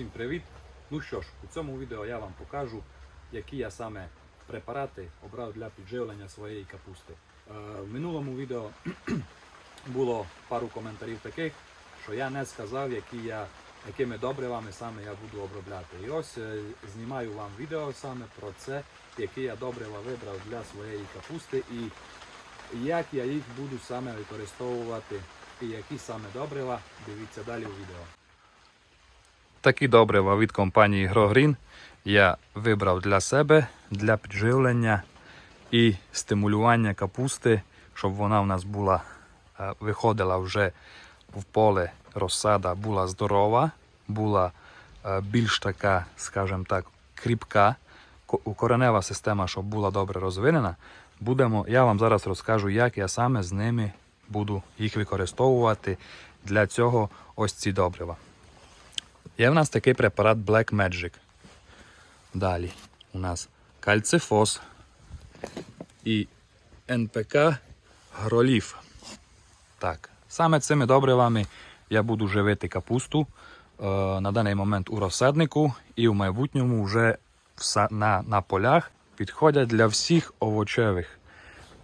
Всім привіт! Ну що ж, у цьому відео я вам покажу, які я саме препарати обрав для підживлення своєї капусти. Е, в минулому відео було пару коментарів таких, що я не сказав, які я, якими добривами саме я буду обробляти. І ось е, знімаю вам відео саме про це, які я добрива вибрав для своєї капусти і як я їх буду саме використовувати і які саме добрива, дивіться далі у відео. Такі добрива від компанії GroGreen я вибрав для себе для підживлення і стимулювання капусти, щоб вона в нас була, е, виходила вже в поле розсада, була здорова, була е, більш така, скажімо так, кріпка, ко- коренева система, щоб була добре розвинена. Будемо, я вам зараз розкажу, як я саме з ними буду їх використовувати. Для цього ось ці добрива. Є в нас такий препарат Black Magic. Далі у нас кальцифос і НПК Гроліф. Так, саме цими добривами я буду живити капусту е, на даний момент у розсаднику і в майбутньому вже в на, на полях підходять для всіх овочевих.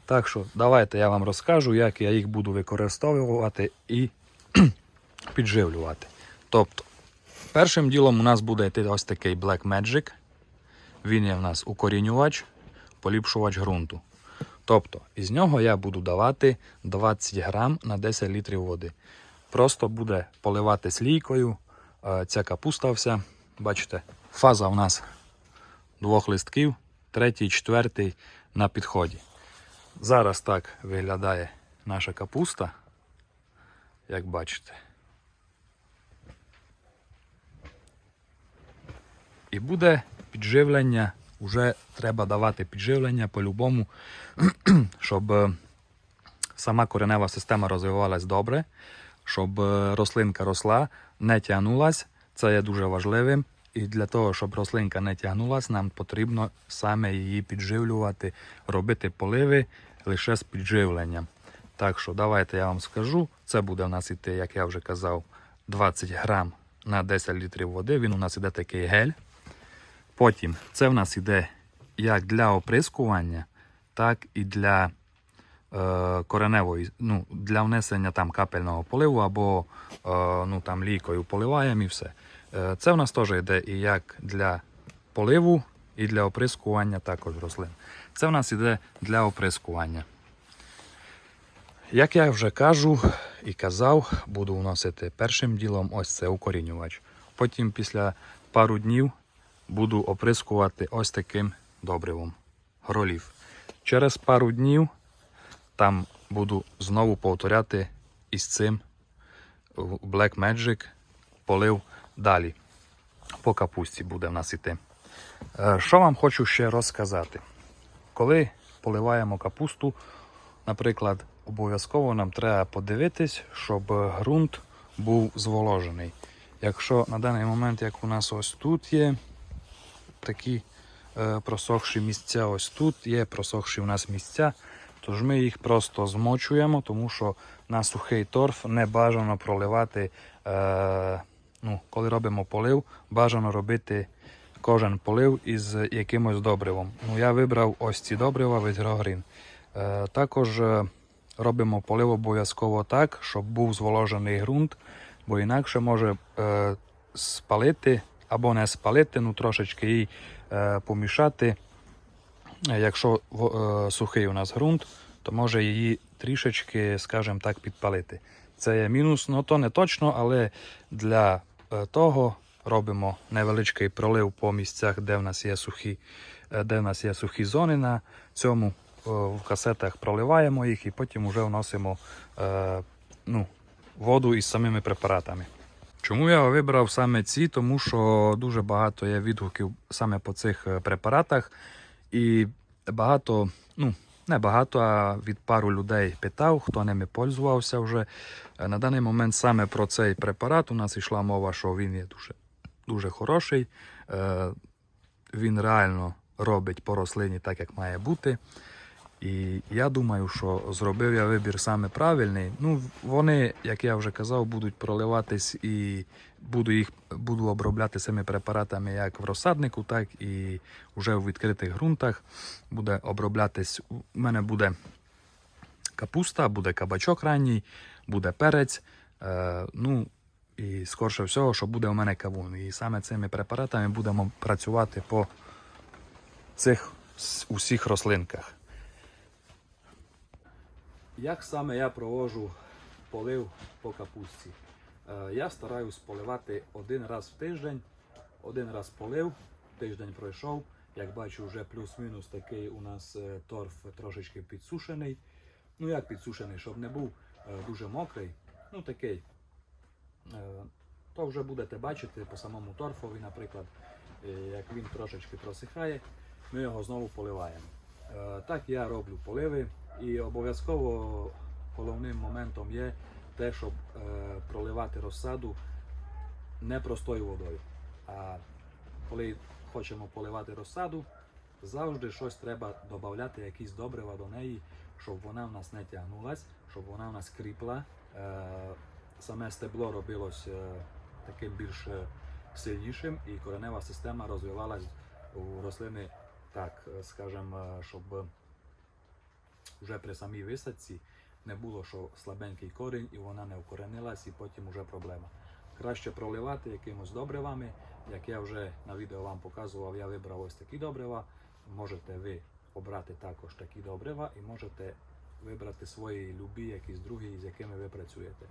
Так що давайте я вам розкажу, як я їх буду використовувати і підживлювати. Тобто, Першим ділом у нас буде ось такий Black Magic. Він є в нас укорінювач, поліпшувач ґрунту. Тобто, із нього я буду давати 20 грам на 10 літрів води. Просто буде поливати слійкою. е, Ця капуста вся. Бачите, фаза у нас двох листків, третій, четвертий на підході. Зараз так виглядає наша капуста, як бачите. І буде підживлення, вже треба давати підживлення по-любому, щоб е, сама коренева система розвивалась добре, щоб е, рослинка росла, не тягнулась. Це є дуже важливим. І для того, щоб рослинка не тягнулась, нам потрібно саме її підживлювати, робити поливи лише з підживленням. Так що давайте я вам скажу. Це буде в нас іти, як я вже казав, 20 грам на 10 літрів води. Він у нас іде такий гель. Потім це в нас іде як для оприскування, так і для е, кореневої, ну, для внесення там капельного поливу або е, ну, там, лійкою поливаємо і все. Е, це в нас теж йде і як для поливу, і для оприскування також рослин. Це в нас іде для оприскування. Як я вже кажу і казав, буду вносити першим ділом ось це укорінювач. Потім після пару днів буду оприскувати ось таким добривом гролів. Через пару днів там буду знову повторяти із цим Black Magic полив далі. По капусті буде в нас іти. Е, Що вам хочу ще розказати? Коли поливаємо капусту, наприклад, обов'язково нам треба подивитись, щоб ґрунт був зволожений. Якщо на даний момент, як у нас ось тут є такі е, просохші місця, ось тут є просохші у нас місця, тож ми їх просто змочуємо, тому що на сухий торф не бажано проливати. Е, ну, коли робимо полив, бажано робити кожен полив із якимось добривом. Ну, я вибрав ось ці добрива від Грогрін. Е, також робимо полив обов'язково так, щоб був зволожений ґрунт, бо інакше може спалити або не спалити, ну трошечки їй е, помішати. Якщо е, сухий у нас ґрунт, то може її трішечки, скажімо так, підпалити. Це є мінус, ну то не точно, але для е, того робимо невеличкий пролив по місцях, де в нас є сухі, е, де в нас є сухі зони на цьому. В касетах проливаємо їх і потім вже вносимо е, ну, воду із самими препаратами. Чому я вибрав саме ці? Тому що дуже багато є відгуків саме по цих е, препаратах. І багато, ну, не багато, а від пару людей питав, хто ними пользувався вже. Е, На даний момент саме про цей препарат у нас йшла мова, що він є дуже, дуже хороший. Е, Він реально робить по рослині так, як має бути. І я думаю, що зробив я вибір саме правильний. Ну, вони, як я вже казав, будуть проливатись і буду їх буду обробляти цими препаратами як в розсаднику, так і вже в відкритих ґрунтах. Буде оброблятись. У мене буде капуста, буде кабачок ранній, буде перець. Е, ну і скорше всього, що буде у мене кавун. І саме цими препаратами будемо працювати по цих усіх рослинках. Як саме я проводжу полив по капусті? Е, Я стараюсь поливати один раз в тиждень. Один раз полив, тиждень пройшов. Як бачу, вже плюс-мінус такий у нас е, торф трошечки підсушений. Ну як підсушений, щоб не був е, дуже мокрий. Ну такий. То вже будете бачити по самому торфові, наприклад, як він трошечки просихає, ми його знову поливаємо. Так я роблю поливи і обов'язково головним моментом є те, щоб е, проливати розсаду не простою водою. А коли хочемо поливати розсаду, завжди щось треба додати, якісь добрива до неї, щоб вона в нас не тягнулась, щоб вона в нас кріпла. Е, Саме стебло робилось е, таким більш е, сильнішим, і коренева система розвивалась у рослини так, е, скажімо, щоб вже при самій висадці не було, що слабенький корінь і вона не вкоренилась, і потім вже проблема. Краще проливати якимось добривами. Як я вже на відео вам показував, я вибрав ось такі добрива. Можете ви обрати також такі добрива і можете вибрати свої любі, якісь другі, з якими ви працюєте.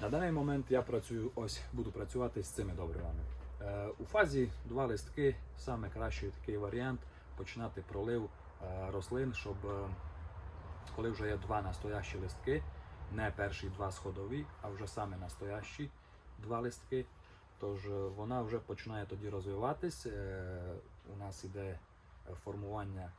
На даний момент я працюю ось буду працювати з цими добривами. Е, у фазі два листки саме кращий такий варіант починати пролив рослин, щоб е, коли вже є два настоящі листки, не перші два сходові, а вже саме настоящі два листки. Тож е, вона вже починає тоді розвиватись. е, У нас іде е, формування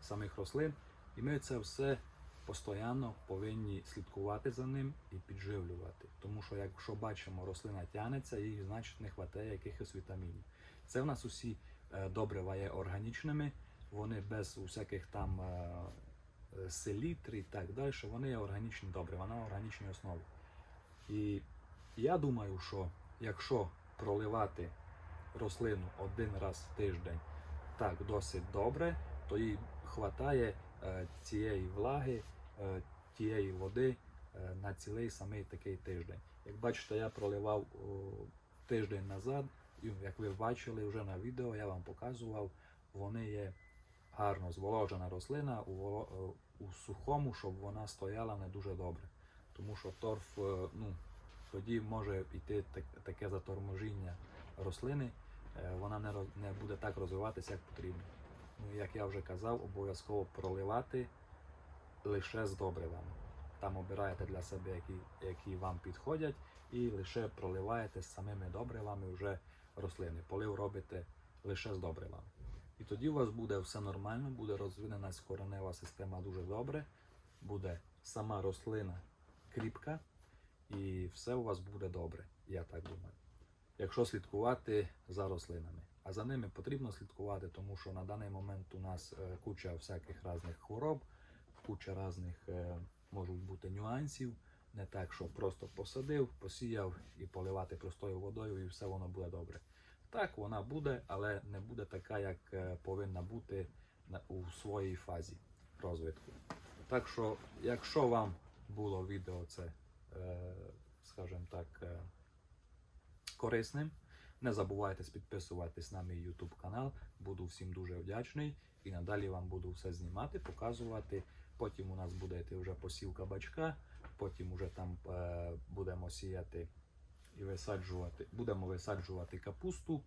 самих рослин, і ми це все постійно повинні слідкувати за ним і підживлювати. Тому що, якщо бачимо, рослина тягнеться, їй значить не вистачає якихось вітамінів. Це в нас усі е, добрива є органічними, вони без усяких там е, селітр і так далі, вони є органічні добрива на органічній основі. І я думаю, що якщо проливати рослину один раз в тиждень так досить добре, то їй вистачає е, цієї влаги, е, тієї води на цілий самий такий тиждень. Як бачите, я проливав тиждень назад, і як ви бачили вже на відео, я вам показував, вони є гарно зволожена рослина у, е, у сухому, щоб вона стояла не дуже добре. Тому що торф, е, ну, тоді може йти таке заторможіння рослини, е, вона не, не буде так розвиватися, як потрібно. Ну, як я вже казав, обов'язково проливати лише з добривами. Там обираєте для себе, які, які вам підходять, і лише проливаєте з самими добривами вже рослини. Полив робите лише з добривами. І тоді у вас буде все нормально, буде розвинена коренева система дуже добре, буде сама рослина кріпка, і все у вас буде добре, я так думаю. Якщо слідкувати за рослинами. А за ними потрібно слідкувати, тому що на даний момент у нас е, куча всяких різних хвороб, куча різних е, можуть бути нюансів. Не так, що просто посадив, посіяв і поливати простою водою, і все воно буде добре. Так, вона буде, але не буде така, як е, повинна бути у своїй фазі розвитку. Так що, якщо вам було відео це, е, скажімо так, е, корисним, не забувайте підписуватись на мій YouTube канал. Буду всім дуже вдячний. І надалі вам буду все знімати, показувати. Потім у нас буде вже посівка бачка, потім уже там будемо сіяти і висаджувати. Будемо висаджувати капусту.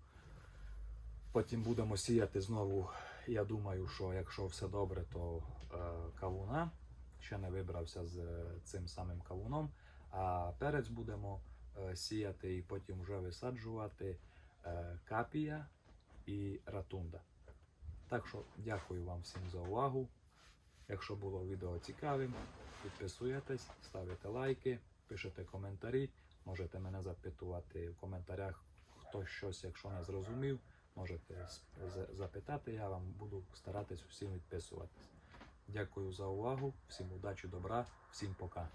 Потім будемо сіяти знову. Я думаю, що якщо все добре, то е, кавуна. Ще не вибрався з цим самим кавуном. А перець будемо е, сіяти і потім вже висаджувати е, капія і ратунда. Так що дякую вам всім за увагу. Якщо було відео цікавим, підписуєтесь, ставите лайки, пишете коментарі. Можете мене запитувати в коментарях, хто щось, якщо не зрозумів, можете запитати, я вам буду старатись усім відписуватись. Дякую за увагу, всім удачі, добра, всім пока.